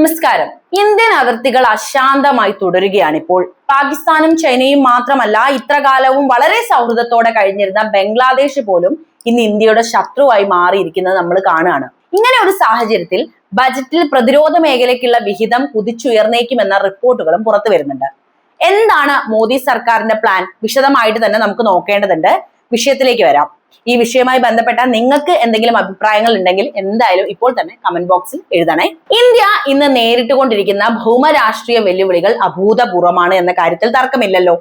നമസ്കാരം. ഇന്ത്യൻ അതിർത്തികൾ അശാന്തമായി തുടരുകയാണ് ഇപ്പോൾ. പാകിസ്ഥാനും ചൈനയും മാത്രമല്ല ഇത്രകാലവും വളരെ സൗഹൃദത്തോടെ കഴിഞ്ഞിരുന്ന ബംഗ്ലാദേശ് പോലും ഇന്ന് ഇന്ത്യയുടെ ശത്രുവായി മാറിയിരിക്കുന്നത് നമ്മൾ കാണുകയാണ്. ഇങ്ങനെ ഒരു സാഹചര്യത്തിൽ ബജറ്റിൽ പ്രതിരോധ മേഖലയ്ക്കുള്ള വിഹിതം കുതിച്ചുയർന്നേക്കുമെന്ന റിപ്പോർട്ടുകളും പുറത്തു വരുന്നുണ്ട്. എന്താണ് മോദി സർക്കാരിന്റെ പ്ലാൻ? വിശദമായിട്ട് തന്നെ നമുക്ക് നോക്കേണ്ടതുണ്ട്. വിഷയത്തിലേക്ക് വരാം. ഈ വിഷയവുമായി ബന്ധപ്പെട്ട നിങ്ങൾക്ക് എന്തെങ്കിലും അഭിപ്രായങ്ങൾ ഉണ്ടെങ്കിൽ എന്തായാലും ഇപ്പോൾ തന്നെ കമന്റ് ബോക്സിൽ എഴുതണേ. ഇന്ത്യ ഇന്ന് നേരിട്ടുകൊണ്ടിരിക്കുന്ന ഭൗമരാഷ്ട്രീയ വെല്ലുവിളികൾ അഭൂതപൂർവമാണ് എന്ന കാര്യത്തിൽ തർക്കമില്ലല്ലോ.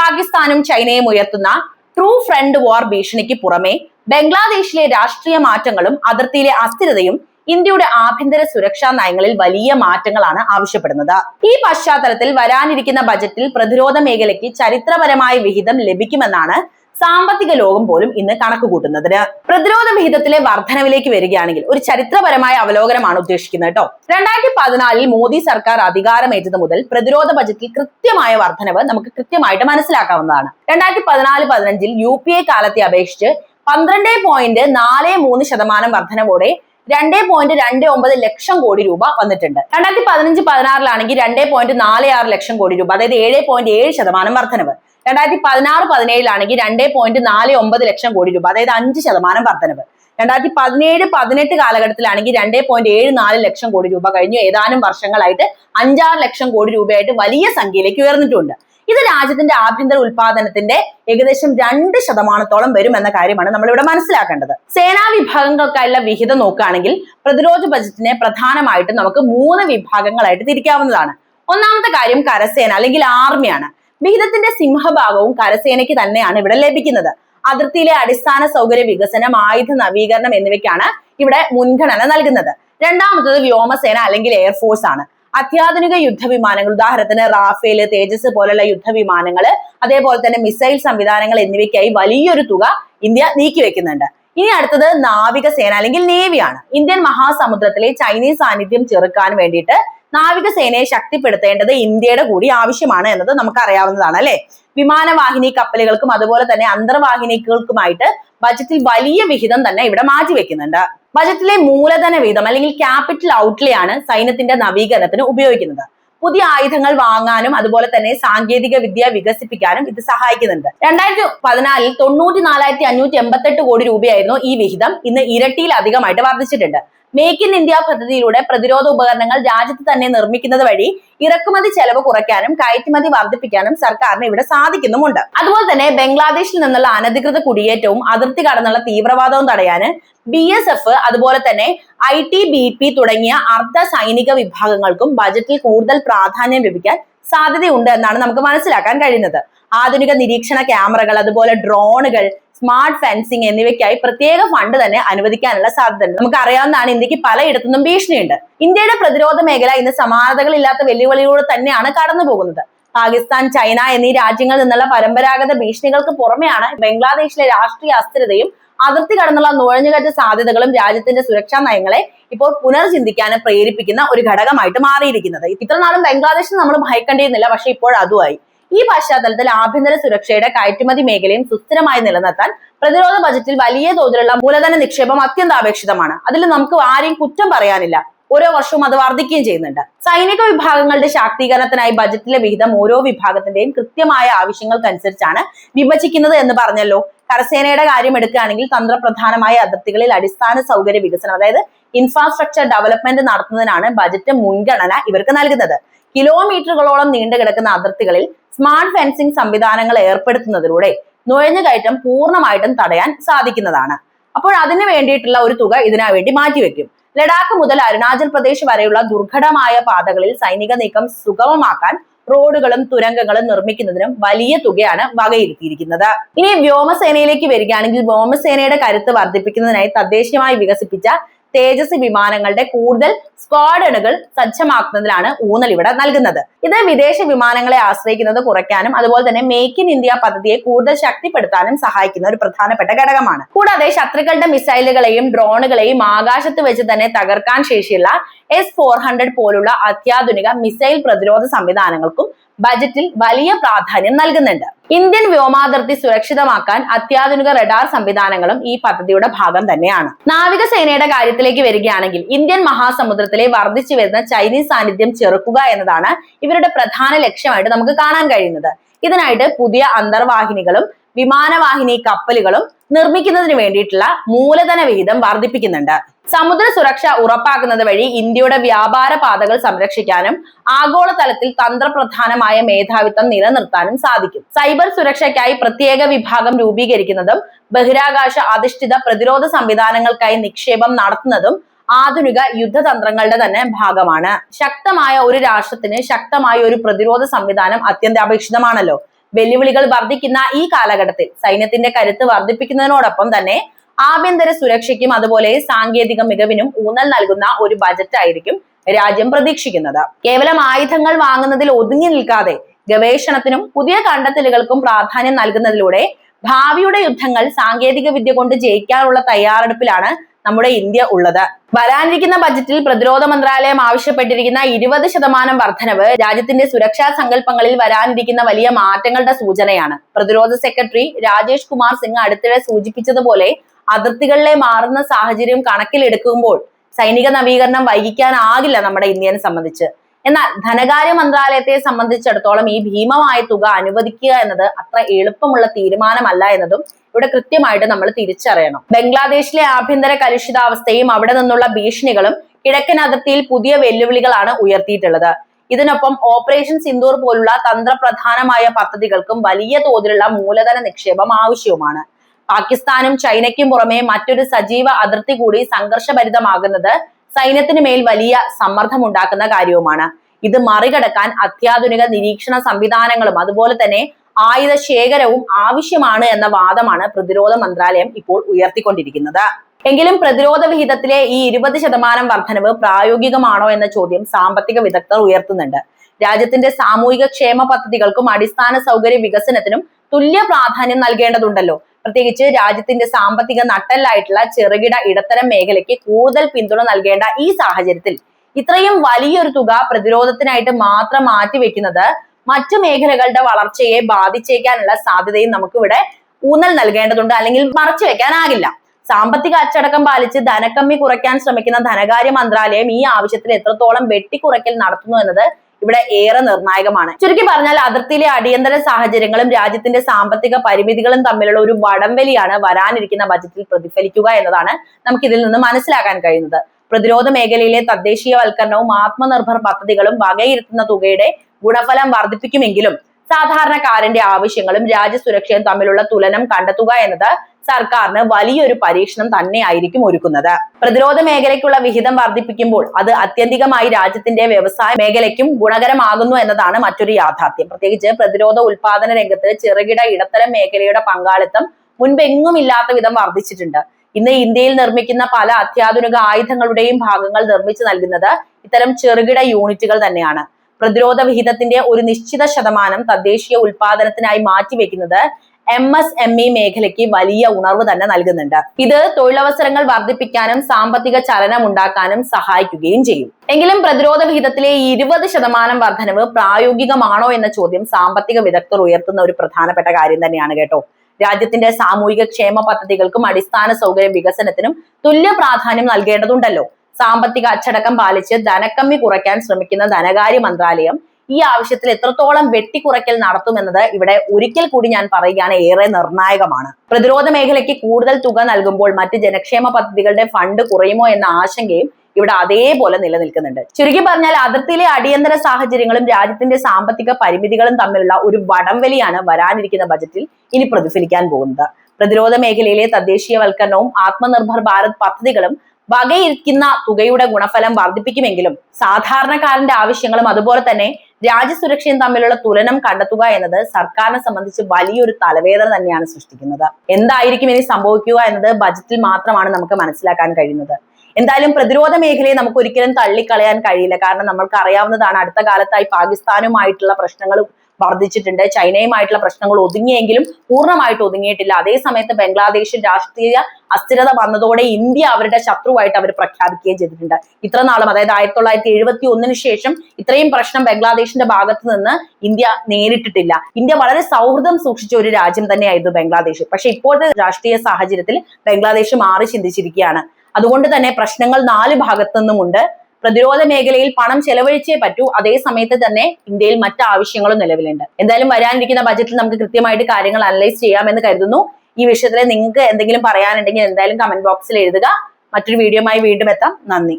പാകിസ്ഥാനും ചൈനയും ഉയർത്തുന്ന ട്രൂ ഫ്രണ്ട് വാർ ഭീഷണിക്ക് പുറമെ ബംഗ്ലാദേശിലെ രാഷ്ട്രീയ മാറ്റങ്ങളും അതിർത്തിയിലെ അസ്ഥിരതയും ഇന്ത്യയുടെ ആഭ്യന്തര സുരക്ഷാ നയങ്ങളിൽ വലിയ മാറ്റങ്ങളാണ് ആവശ്യപ്പെടുന്നത്. ഈ പശ്ചാത്തലത്തിൽ വരാനിരിക്കുന്ന ബജറ്റിൽ പ്രതിരോധ മേഖലയ്ക്ക് ചരിത്രപരമായ വിഹിതം ലഭിക്കുമെന്നാണ് സാമ്പത്തിക ലോകം പോലും ഇന്ന് കണക്ക് കൂട്ടുന്നതിന് പ്രതിരോധ വിഹിതത്തിലെ വർധനവിലേക്ക് വരികയാണെങ്കിൽ ഒരു ചരിത്രപരമായ അവലോകനമാണ് ഉദ്ദേശിക്കുന്നത് കേട്ടോ. രണ്ടായിരത്തി പതിനാലിൽ മോദി സർക്കാർ അധികാരമേറ്റത് മുതൽ പ്രതിരോധ ബജറ്റിൽ കൃത്യമായ വർധനവ് നമുക്ക് കൃത്യമായിട്ട് മനസ്സിലാക്കാവുന്നതാണ്. രണ്ടായിരത്തി പതിനാല് പതിനഞ്ചിൽ യു പി എ കാലത്തെ അപേക്ഷിച്ച് പന്ത്രണ്ട് പോയിന്റ് നാല് മൂന്ന് ശതമാനം വർധനവോടെ രണ്ട് പോയിന്റ് രണ്ട് ഒമ്പത് ലക്ഷം കോടി രൂപ വന്നിട്ടുണ്ട്. രണ്ടായിരത്തി പതിനഞ്ച് പതിനാറിലാണെങ്കിൽ രണ്ട് പോയിന്റ് നാല് ആറ് ലക്ഷം കോടി രൂപ അതായത് ഏഴ് പോയിന്റ് ഏഴ് ശതമാനം വർധനവ്. രണ്ടായിരത്തി പതിനാറ് പതിനേഴിലാണെങ്കിൽ രണ്ടേ പോയിന്റ് നാല് ഒമ്പത് ലക്ഷം കോടി രൂപ അതായത് അഞ്ച് ശതമാനം വർധനവ്. രണ്ടായിരത്തി പതിനേഴ് പതിനെട്ട് കാലഘട്ടത്തിലാണെങ്കിൽ രണ്ടേ പോയിന്റ് ഏഴ് നാല് ലക്ഷം കോടി രൂപ കഴിഞ്ഞു. ഏതാനും വർഷങ്ങളായിട്ട് അഞ്ചാറ് ലക്ഷം കോടി രൂപയായിട്ട് വലിയ സംഖ്യയിലേക്ക് ഉയർന്നിട്ടുണ്ട്. ഇത് രാജ്യത്തിന്റെ ആഭ്യന്തര ഉൽപാദനത്തിന്റെ ഏകദേശം രണ്ട് ശതമാനത്തോളം വരും എന്ന കാര്യമാണ് നമ്മൾ ഇവിടെ മനസ്സിലാക്കേണ്ടത്. സേനാ വിഭാഗങ്ങൾക്കായുള്ള വിഹിതം നോക്കുകയാണെങ്കിൽ പ്രതിരോധ ബജറ്റിനെ പ്രധാനമായിട്ടും നമുക്ക് മൂന്ന് വിഭാഗങ്ങളായിട്ട് തിരിക്കാവുന്നതാണ്. ഒന്നാമത്തെ കാര്യം കരസേന അല്ലെങ്കിൽ ആർമിയാണ്. വിഹിതത്തിന്റെ സിംഹഭാഗവും കരസേനയ്ക്ക് തന്നെയാണ് ഇവിടെ ലഭിക്കുന്നത്. അതിർത്തിയിലെ അടിസ്ഥാന സൗകര്യ വികസനം ആയുധ നവീകരണം എന്നിവയ്ക്കാണ് ഇവിടെ മുൻഗണന നൽകുന്നത്. രണ്ടാമത്തത് വ്യോമസേന അല്ലെങ്കിൽ എയർഫോഴ്സ് ആണ്. അത്യാധുനിക യുദ്ധവിമാനങ്ങൾ ഉദാഹരണത്തിന് റാഫേൽ തേജസ് പോലുള്ള യുദ്ധവിമാനങ്ങൾ അതേപോലെ തന്നെ മിസൈൽ സംവിധാനങ്ങൾ എന്നിവയ്ക്കായി വലിയൊരു തുക ഇന്ത്യ നീക്കിവെക്കുന്നുണ്ട്. ഇനി അടുത്തത് നാവികസേന അല്ലെങ്കിൽ നേവിയാണ് ഇന്ത്യൻ മഹാസമുദ്രത്തിലെ ചൈനീസ് സാന്നിധ്യം ചെറുക്കാൻ വേണ്ടിയിട്ട് നാവികസേനയെ ശക്തിപ്പെടുത്തേണ്ടത് ഇന്ത്യയുടെ കൂടി ആവശ്യമാണ് എന്നത് നമുക്ക് അറിയാവുന്നതാണ് അല്ലെ? വിമാനവാഹിനി കപ്പലുകൾക്കും അതുപോലെ തന്നെ അന്തർവാഹിനികൾക്കുമായിട്ട് ബജറ്റിൽ വലിയ വിഹിതം തന്നെ ഇവിടെ മാറ്റിവെക്കുന്നുണ്ട്. ബജറ്റിലെ മൂലധന വിഹിതം അല്ലെങ്കിൽ ക്യാപിറ്റൽ ഔട്ട്ലേ ആണ് സൈന്യത്തിന്റെ നവീകരണത്തിന് ഉപയോഗിക്കുന്നത്. പുതിയ ആയുധങ്ങൾ വാങ്ങാനും അതുപോലെ തന്നെ സാങ്കേതിക വിദ്യ വികസിപ്പിക്കാനും ഇത് സഹായിക്കുന്നുണ്ട്. രണ്ടായിരത്തി പതിനാലിൽ തൊണ്ണൂറ്റി നാലായിരത്തി അഞ്ഞൂറ്റി എൺപത്തെട്ട് കോടി രൂപയായിരുന്നു ഈ വിഹിതം. ഇന്ന് ഇരട്ടിയിലധികമായിട്ട് വർദ്ധിച്ചിട്ടുണ്ട്. മേക്ക് ഇൻ ഇന്ത്യ പദ്ധതിയിലൂടെ പ്രതിരോധ ഉപകരണങ്ങൾ രാജ്യത്ത് തന്നെ നിർമ്മിക്കുന്നത് വഴി ഇറക്കുമതി ചെലവ് കുറയ്ക്കാനും കയറ്റുമതി വർദ്ധിപ്പിക്കാനും സർക്കാരിന് ഇവിടെ സാധിക്കുന്നുമുണ്ട്. അതുപോലെ തന്നെ ബംഗ്ലാദേശിൽ നിന്നുള്ള അനധികൃത കുടിയേറ്റവും അതിർത്തി കടന്നുള്ള തീവ്രവാദവും തടയാന് ബി എസ് എഫ് അതുപോലെ തന്നെ ഐ ടി ബി പി തുടങ്ങിയ അർദ്ധ സൈനിക വിഭാഗങ്ങൾക്കും ബജറ്റിൽ കൂടുതൽ പ്രാധാന്യം ലഭിക്കാൻ സാധ്യതയുണ്ട് എന്നാണ് നമുക്ക് മനസ്സിലാക്കാൻ കഴിയുന്നത്. ആധുനിക നിരീക്ഷണ ക്യാമറകൾ അതുപോലെ ഡ്രോണുകൾ സ്മാർട്ട് ഫെൻസിങ് എന്നിവയ്ക്കായി പ്രത്യേക ഫണ്ട് തന്നെ അനുവദിക്കാനുള്ള സാധ്യതയുണ്ട്. നമുക്ക് അറിയാവുന്നതാണ് ഇന്ത്യയ്ക്ക് പലയിടത്തുനിന്നും ഭീഷണിയുണ്ട്. ഇന്ത്യയുടെ പ്രതിരോധ മേഖല ഇന്ന് സമാനതകളില്ലാത്ത വെല്ലുവിളിയിലൂടെ തന്നെയാണ് കടന്നു പോകുന്നത് പാകിസ്ഥാൻ ചൈന എന്നീ രാജ്യങ്ങളിൽ നിന്നുള്ള പരമ്പരാഗത ഭീഷണികൾക്ക് പുറമെയാണ് ബംഗ്ലാദേശിലെ രാഷ്ട്രീയ അസ്ഥിരതയും അതിർത്തി കടന്നുള്ള നുഴഞ്ഞുകയറ്റ സാധ്യതകളും രാജ്യത്തിന്റെ സുരക്ഷാ നയങ്ങളെ ഇപ്പോൾ പുനർചിന്തിക്കാനും പ്രേരിപ്പിക്കുന്ന ഒരു ഘടകമായിട്ട് മാറിയിരിക്കുന്നത്. ഇത്ര നാളും ബംഗ്ലാദേശിൽ നമ്മൾ ഭയക്കേണ്ടിയിരുന്നില്ല പക്ഷെ ഇപ്പോൾ അതുമായി. ഈ പശ്ചാത്തലത്തിൽ ആഭ്യന്തര സുരക്ഷയുടെ കയറ്റുമതി മേഖലയും സുസ്ഥിരമായി നിലനിർത്താൻ പ്രതിരോധ ബജറ്റിൽ വലിയ തോതിലുള്ള മൂലധന നിക്ഷേപം അത്യന്താപേക്ഷിതമാണ്. അതിൽ നമുക്ക് ആരെയും കുറ്റം പറയാനില്ല. ഓരോ വർഷവും അത് വർദ്ധിക്കുകയും ചെയ്യുന്നുണ്ട്. സൈനിക വിഭാഗങ്ങളുടെ ശാക്തീകരണത്തിനായി ബജറ്റിലെ വിഹിതം ഓരോ വിഭാഗത്തിന്റെയും കൃത്യമായ ആവശ്യങ്ങൾക്കനുസരിച്ചാണ് വിഭജിക്കുന്നത് എന്ന് പറഞ്ഞല്ലോ. കരസേനയുടെ കാര്യം എടുക്കുകയാണെങ്കിൽ തന്ത്രപ്രധാനമായ അതിർത്തികളിൽ അടിസ്ഥാന സൗകര്യ വികസനം അതായത് ഇൻഫ്രാസ്ട്രക്ചർ ഡെവലപ്മെന്റ് നടത്തുന്നതിനാണ് ബജറ്റ് മുൻഗണന ഇവർക്ക് നൽകുന്നത്. കിലോമീറ്ററുകളോളം നീണ്ടു കിടക്കുന്ന അതിർത്തികളിൽ സ്മാർട്ട് ഫെൻസിംഗ് സംവിധാനങ്ങൾ ഏർപ്പെടുത്തുന്നതിലൂടെ നുഴഞ്ഞുകയറ്റം പൂർണമായിട്ടും തടയാൻ സാധിക്കുന്നതാണ്. അപ്പോൾ അതിന് വേണ്ടിയിട്ടുള്ള ഒരു തുക ഇതിനായി വേണ്ടി മാറ്റിവെക്കും. ലഡാക്ക് മുതൽ അരുണാചൽ പ്രദേശ് വരെയുള്ള ദുർഘടമായ പാതകളിൽ സൈനിക നീക്കം സുഗമമാക്കാൻ റോഡുകളും തുരങ്കങ്ങളും നിർമ്മിക്കുന്നതിനും വലിയ തുകയാണ് വകയിരുത്തിയിരിക്കുന്നത്. ഇനി വ്യോമസേനയിലേക്ക് വരികയാണെങ്കിൽ വ്യോമസേനയുടെ കരുത്ത് വർദ്ധിപ്പിക്കുന്നതിനായി തദ്ദേശീയമായി വികസിപ്പിച്ച തേജസ് വിമാനങ്ങളുടെ കൂടുതൽ സ്ക്വാഡണുകൾ സജ്ജമാക്കുന്നതിലാണ് ഊന്നൽ ഇവിടെ നൽകുന്നത്. ഇത് വിദേശ വിമാനങ്ങളെ ആശ്രയിക്കുന്നത് കുറയ്ക്കാനും അതുപോലെ തന്നെ മേക്ക് ഇൻ ഇന്ത്യ പദ്ധതിയെ കൂടുതൽ ശക്തിപ്പെടുത്താനും സഹായിക്കുന്ന ഒരു പ്രധാനപ്പെട്ട ഘടകമാണ്. കൂടാതെ ശത്രുക്കളുടെ മിസൈലുകളെയും ഡ്രോണുകളെയും ആകാശത്ത് വെച്ച് തന്നെ തകർക്കാൻ ശേഷിയുള്ള എസ് ഫോർ ഹൺഡ്രഡ് പോലുള്ള അത്യാധുനിക മിസൈൽ പ്രതിരോധ സംവിധാനങ്ങൾക്കും ബജറ്റിൽ വലിയ പ്രാധാന്യം നൽകുന്നുണ്ട്. ഇന്ത്യൻ വ്യോമാതിർത്തി സുരക്ഷിതമാക്കാൻ അത്യാധുനിക റഡാർ സംവിധാനങ്ങളും ഈ പദ്ധതിയുടെ ഭാഗം തന്നെയാണ്. നാവികസേനയുടെ കാര്യത്തിലേക്ക് വരികയാണെങ്കിൽ ഇന്ത്യൻ മഹാസമുദ്രത്തിലെ വർദ്ധിച്ചു വരുന്ന ചൈനീസ് സാന്നിധ്യം ചെറുക്കുക എന്നതാണ് ഇവരുടെ പ്രധാന ലക്ഷ്യമായിട്ട് നമുക്ക് കാണാൻ കഴിയുന്നത്. ഇതിനായിട്ട് പുതിയ അന്തർവാഹിനികളും വിമാനവാഹിനി കപ്പലുകളും നിർമ്മിക്കുന്നതിന് വേണ്ടിയിട്ടുള്ള മൂലധന വിഹിതം വർദ്ധിപ്പിക്കുന്നുണ്ട്. സമുദ്ര സുരക്ഷ ഉറപ്പാക്കുന്നത് വഴി ഇന്ത്യയുടെ വ്യാപാര പാതകൾ സംരക്ഷിക്കാനും ആഗോളതലത്തിൽ തന്ത്രപ്രധാനമായ മേധാവിത്വം നിലനിർത്താനും സാധിക്കും. സൈബർ സുരക്ഷയ്ക്കായി പ്രത്യേക വിഭാഗം രൂപീകരിക്കുന്നതും ബഹിരാകാശ അധിഷ്ഠിത പ്രതിരോധ സംവിധാനങ്ങൾക്കായി നിക്ഷേപം നടത്തുന്നതും ആധുനിക യുദ്ധതന്ത്രങ്ങളുടെ തന്നെ ഭാഗമാണ്. ശക്തമായ ഒരു രാഷ്ട്രത്തിന് ശക്തമായ ഒരു പ്രതിരോധ സംവിധാനം അത്യന്താപേക്ഷിതമാണല്ലോ. വെല്ലുവിളികൾ വർദ്ധിക്കുന്ന ഈ കാലഘട്ടത്തിൽ സൈന്യത്തിന്റെ കരുത്ത് വർദ്ധിപ്പിക്കുന്നതിനോടൊപ്പം തന്നെ ആഭ്യന്തര സുരക്ഷയ്ക്കും അതുപോലെ സാങ്കേതിക മികവിനും ഊന്നൽ നൽകുന്ന ഒരു ബജറ്റ് ആയിരിക്കും രാജ്യം പ്രതീക്ഷിക്കുന്നത്. കേവലം ആയുധങ്ങൾ വാങ്ങുന്നതിൽ ഒതുങ്ങി നിൽക്കാതെ ഗവേഷണത്തിനും പുതിയ കണ്ടെത്തലുകൾക്കും പ്രാധാന്യം നൽകുന്നതിലൂടെ ഭാവിയുടെ യുദ്ധങ്ങൾ സാങ്കേതിക വിദ്യ കൊണ്ട് ജയിക്കാനുള്ള തയ്യാറെടുപ്പിലാണ് നമ്മുടെ ഇന്ത്യ ഉള്ളത്. വരാനിരിക്കുന്ന ബജറ്റിൽ പ്രതിരോധ മന്ത്രാലയം ആവശ്യപ്പെട്ടിരിക്കുന്ന ഇരുപത് ശതമാനം വർധനവ് രാജ്യത്തിന്റെ സുരക്ഷാ സങ്കല്പങ്ങളിൽ വരാനിരിക്കുന്ന വലിയ മാറ്റങ്ങളുടെ സൂചനയാണ്. പ്രതിരോധ സെക്രട്ടറി രാജേഷ് കുമാർ സിംഗ് അടുത്തിടെ സൂചിപ്പിച്ചതുപോലെ അതിർത്തികളിലെ മാറുന്ന സാഹചര്യം കണക്കിലെടുക്കുമ്പോൾ സൈനിക നവീകരണം വൈകിക്കാനാകില്ല നമ്മുടെ ഇന്ത്യനെ സംബന്ധിച്ച്. എന്നാൽ ധനകാര്യ മന്ത്രാലയത്തെ സംബന്ധിച്ചിടത്തോളം ഈ ഭീമമായ തുക അനുവദിക്കുക എന്നത് അത്ര എളുപ്പമുള്ള തീരുമാനമല്ല എന്നതും ഇവിടെ കൃത്യമായിട്ട് നമ്മൾ തിരിച്ചറിയണം. ബംഗ്ലാദേശിലെ ആഭ്യന്തര കലുഷിതാവസ്ഥയും അവിടെ നിന്നുള്ള ഭീഷണികളും കിഴക്കൻ അതിർത്തിയിൽ പുതിയ വെല്ലുവിളികളാണ് ഉയർത്തിയിട്ടുള്ളത്. ഇതിനൊപ്പം ഓപ്പറേഷൻ സിന്ദൂർ പോലുള്ള തന്ത്രപ്രധാനമായ പദ്ധതികൾക്കും വലിയ തോതിലുള്ള മൂലധന നിക്ഷേപം ആവശ്യവുമാണ്. പാകിസ്ഥാനും ചൈനയ്ക്കും പുറമെ മറ്റൊരു സജീവ അതിർത്തി കൂടി സംഘർഷഭരിതമാകുന്നത് സൈന്യത്തിന് മേൽ വലിയ സമ്മർദ്ദമുണ്ടാക്കുന്ന കാര്യവുമാണ്. ഇത് മറികടക്കാൻ അത്യാധുനിക നിരീക്ഷണ സംവിധാനങ്ങളും അതുപോലെ തന്നെ ആയുധ ശേഖരവും ആവശ്യമാണ് എന്ന വാദമാണ് പ്രതിരോധ മന്ത്രാലയം ഇപ്പോൾ ഉയർത്തിക്കൊണ്ടിരിക്കുന്നത്. എങ്കിലും പ്രതിരോധ വിഹിതത്തിലെ ഈ ഇരുപത് ശതമാനം വർധനവ് പ്രായോഗികമാണോ എന്ന ചോദ്യം സാമ്പത്തിക വിദഗ്ധർ ഉയർത്തുന്നുണ്ട്. രാജ്യത്തിന്റെ സാമൂഹിക ക്ഷേമ പദ്ധതികൾക്കും അടിസ്ഥാന സൗകര്യ വികസനത്തിനും തുല്യ പ്രാധാന്യം നൽകേണ്ടതുണ്ടല്ലോ. പ്രത്യേകിച്ച് രാജ്യത്തിന്റെ സാമ്പത്തിക നട്ടലായിട്ടുള്ള ചെറുകിട ഇടത്തരം മേഖലയ്ക്ക് കൂടുതൽ പിന്തുണ നൽകേണ്ട ഈ സാഹചര്യത്തിൽ ഇത്രയും വലിയൊരു തുക പ്രതിരോധത്തിനായിട്ട് മാത്രം മാറ്റിവെക്കുന്നത് മറ്റു മേഖലകളുടെ വളർച്ചയെ ബാധിച്ചേക്കാനുള്ള സാധ്യതയും നമുക്കിവിടെ ഊന്നൽ നൽകേണ്ടതുണ്ട് അല്ലെങ്കിൽ മറച്ചു വെക്കാനാകില്ല. സാമ്പത്തിക അച്ചടക്കം പാലിച്ച് ധനക്കമ്മി കുറയ്ക്കാൻ ശ്രമിക്കുന്ന ധനകാര്യ മന്ത്രാലയം ഈ ആവശ്യത്തിൽ എത്രത്തോളം വെട്ടിക്കുറയ്ക്കൽ നടത്തുന്നു എന്നത് ഇവിടെ ഏറെ നിർണായകമാണ്. ചുരുക്കി പറഞ്ഞാൽ അതിർത്തിയിലെ അടിയന്തര സാഹചര്യങ്ങളും രാജ്യത്തിന്റെ സാമ്പത്തിക പരിമിതികളും തമ്മിലുള്ള ഒരു വടംവലിയാണ് വരാനിരിക്കുന്ന ബജറ്റിൽ പ്രതിഫലിക്കുക എന്നതാണ് നമുക്ക് ഇതിൽ നിന്ന് മനസ്സിലാക്കാൻ കഴിയുന്നത്. പ്രതിരോധ മേഖലയിലെ തദ്ദേശീയവൽക്കരണവും ആത്മനിർഭർ പദ്ധതികളും വകയിരുത്തുന്ന തുകയുടെ ഗുണഫലം വർദ്ധിപ്പിക്കുമെങ്കിലും സാധാരണക്കാരന്റെ ആവശ്യങ്ങളും രാജ്യസുരക്ഷയും തമ്മിലുള്ള തുലനം കണ്ടെത്തുക എന്നത് സർക്കാരിന് വലിയൊരു പരീക്ഷണം തന്നെയായിരിക്കും ഒരുക്കുന്നത്. പ്രതിരോധ മേഖലയ്ക്കുള്ള വിഹിതം വർദ്ധിപ്പിക്കുമ്പോൾ അത് അത്യന്തികമായി രാജ്യത്തിന്റെ വ്യവസായ മേഖലയ്ക്കും ഗുണകരമാകുന്നു എന്നതാണ് മറ്റൊരു യാഥാർത്ഥ്യം. പ്രത്യേകിച്ച് പ്രതിരോധ ഉൽപാദന രംഗത്ത് ചെറുകിട ഇടത്തരം മേഖലയുടെ പങ്കാളിത്തം മുൻപെങ്ങും ഇല്ലാത്ത വിധം വർദ്ധിച്ചിട്ടുണ്ട്. ഇന്ന് ഇന്ത്യയിൽ നിർമ്മിക്കുന്ന പല അത്യാധുനിക ആയുധങ്ങളുടെയും ഭാഗങ്ങൾ നിർമ്മിച്ചു നൽകുന്നത് ഇത്തരം ചെറുകിട യൂണിറ്റുകൾ തന്നെയാണ്. പ്രതിരോധ വിഹിതത്തിന്റെ ഒരു നിശ്ചിത ശതമാനം തദ്ദേശീയ ഉൽപാദനത്തിനായി മാറ്റിവെക്കുന്നത് എം എസ് എം ഇ മേഖലയ്ക്ക് വലിയ ഉണർവ് തന്നെ നൽകുന്നുണ്ട്. ഇത് തൊഴിലവസരങ്ങൾ വർദ്ധിപ്പിക്കാനും സാമ്പത്തിക ചലനം ഉണ്ടാക്കാനും സഹായിക്കുകയും ചെയ്യും. എങ്കിലും പ്രതിരോധ വിഹിതത്തിലെ ഇരുപത് ശതമാനം വർധനവ് പ്രായോഗികമാണോ എന്ന ചോദ്യം സാമ്പത്തിക വിദഗ്ധർ ഉയർത്തുന്ന ഒരു പ്രധാനപ്പെട്ട കാര്യം തന്നെയാണ് കേട്ടോ. രാജ്യത്തിന്റെ സാമൂഹിക ക്ഷേമ പദ്ധതികൾക്കും അടിസ്ഥാന സൗകര്യ വികസനത്തിനും തുല്യ പ്രാധാന്യം നൽകേണ്ടതുണ്ടല്ലോ. സാമ്പത്തിക അച്ചടക്കം പാലിച്ച് ധനക്കമ്മി കുറയ്ക്കാൻ ശ്രമിക്കുന്ന ധനകാര്യ മന്ത്രാലയം ഈ ആവശ്യത്തിൽ എത്രത്തോളം വെട്ടിക്കുറയ്ക്കൽ നടത്തുമെന്നത് ഇവിടെ ഒരിക്കൽ കൂടി ഞാൻ പറയുകയാണ് ഏറെ നിർണായകമാണ്. പ്രതിരോധ മേഖലയ്ക്ക് കൂടുതൽ തുക നൽകുമ്പോൾ മറ്റ് ജനക്ഷേമ പദ്ധതികളുടെ ഫണ്ട് കുറയുമോ എന്ന ആശങ്കയും ഇവിടെ അതേപോലെ നിലനിൽക്കുന്നുണ്ട്. ചുരുക്കി പറഞ്ഞാൽ അതിർത്തിയിലെ അടിയന്തര സാഹചര്യങ്ങളും രാജ്യത്തിന്റെ സാമ്പത്തിക പരിമിതികളും തമ്മിലുള്ള ഒരു വടംവലിയാണ് വരാനിരിക്കുന്ന ബജറ്റിൽ ഇനി പ്രതിഫലിക്കാൻ പോകുന്നത്. പ്രതിരോധ മേഖലയിലെ തദ്ദേശീയവൽക്കരണവും ആത്മനിർഭർ ഭാരത് പദ്ധതികളും വകയിരിക്കുന്ന തുകയുടെ ഗുണഫലം വർദ്ധിപ്പിക്കുമെങ്കിലും സാധാരണക്കാരന്റെ ആവശ്യങ്ങളും അതുപോലെ തന്നെ രാജ്യസുരക്ഷയും തമ്മിലുള്ള തുലനം കണ്ടെത്തുക എന്നത് സർക്കാരിനെ സംബന്ധിച്ച് വലിയൊരു തലവേദന തന്നെയാണ് സൃഷ്ടിക്കുന്നത്. എന്തായിരിക്കും ഇനി സംഭവിക്കുക എന്നത് ബജറ്റിൽ മാത്രമാണ് നമുക്ക് മനസ്സിലാക്കാൻ കഴിയുന്നത്. എന്തായാലും പ്രതിരോധ മേഖലയെ നമുക്ക് ഒരിക്കലും തള്ളിക്കളയാൻ കഴിയില്ല. കാരണം നമ്മൾക്ക് അറിയാവുന്നതാണ് അടുത്ത കാലത്തായി പാകിസ്ഥാനുമായിട്ടുള്ള പ്രശ്നങ്ങൾ വർദ്ധിച്ചിട്ടുണ്ട്. ചൈനയുമായിട്ടുള്ള പ്രശ്നങ്ങൾ ഒതുങ്ങിയെങ്കിലും പൂർണമായിട്ട് ഒതുങ്ങിയിട്ടില്ല. അതേസമയത്ത് ബംഗ്ലാദേശിൽ രാഷ്ട്രീയ അസ്ഥിരത വന്നതോടെ ഇന്ത്യ അവരുടെ ശത്രുവായിട്ട് അവർ പ്രഖ്യാപിക്കുകയും ചെയ്തിട്ടുണ്ട്. ഇത്ര നാളും അതായത് ആയിരത്തി തൊള്ളായിരത്തി എഴുപത്തി ഒന്നിന് ശേഷം ഇത്രയും പ്രശ്നം ബംഗ്ലാദേശിന്റെ ഭാഗത്ത് നിന്ന് ഇന്ത്യ നേരിട്ടിട്ടില്ല. ഇന്ത്യ വളരെ സൗഹൃദം സൂക്ഷിച്ച ഒരു രാജ്യം തന്നെയായിരുന്നു ബംഗ്ലാദേശ്. പക്ഷെ ഇപ്പോഴത്തെ രാഷ്ട്രീയ സാഹചര്യത്തിൽ ബംഗ്ലാദേശ് മാറി ചിന്തിച്ചിരിക്കുകയാണ്. അതുകൊണ്ട് തന്നെ പ്രശ്നങ്ങൾ നാല് ഭാഗത്തു നിന്നുമുണ്ട് പ്രതിരോധ മേഖലയിൽ പണം ചെലവഴിച്ചേ പറ്റൂ. അതേ സമയത്ത് തന്നെ ഇന്ത്യയിൽ മറ്റു ആവശ്യങ്ങളും നിലവിലുണ്ട്. എന്തായാലും വരാനിരിക്കുന്ന ബജറ്റിൽ നമുക്ക് കൃത്യമായിട്ട് കാര്യങ്ങൾ അനലൈസ് ചെയ്യാമെന്ന് കരുതുന്നു. ഈ വിഷയത്തിൽ നിങ്ങൾക്ക് എന്തെങ്കിലും പറയാനുണ്ടെങ്കിൽ എന്തായാലും കമന്റ് ബോക്സിൽ എഴുതുക. മറ്റൊരു വീഡിയോയുമായി വീണ്ടും എത്താം. നന്ദി.